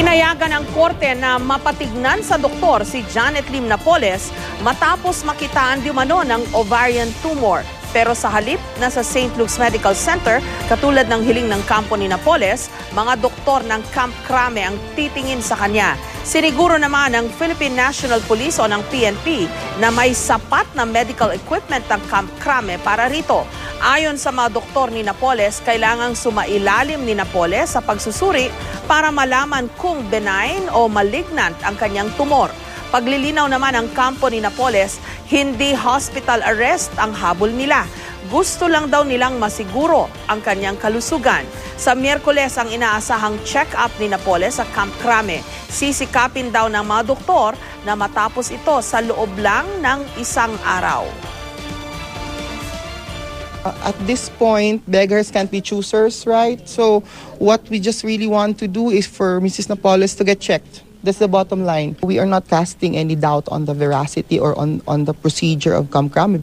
Pinayagan ng korte na mapatignan sa doktor si Janet Lim Napoles matapos makitaan di umano ng ovarian tumor. Pero sa halip na sa St. Luke's Medical Center, katulad ng hiling ng kampo ni Napoles, mga doktor ng Camp Crame ang titingin sa kanya. Siniguro naman ng Philippine National Police o ng PNP na may sapat na medical equipment ang Camp Crame para rito. Ayon sa mga doktor ni Napoles, kailangang sumailalim ni Napoles sa pagsusuri para malaman kung benign o malignant ang kanyang tumor. Paglilinaw naman ng kampo ni Napoles, hindi hospital arrest ang habol nila. Gusto lang daw nilang masiguro ang kanyang kalusugan. Sa Miyerkules ang inaasahang check-up ni Napoles sa Camp Crame. Sisikapin daw ng mga doktor na matapos ito sa loob lang ng isang araw. Uh, at this point, beggars can't be choosers, right? So, what we just really want to do is for Mrs. Napoles to get checked. That's the bottom line. We are not casting any doubt on the veracity or on, on the procedure of Kamkram.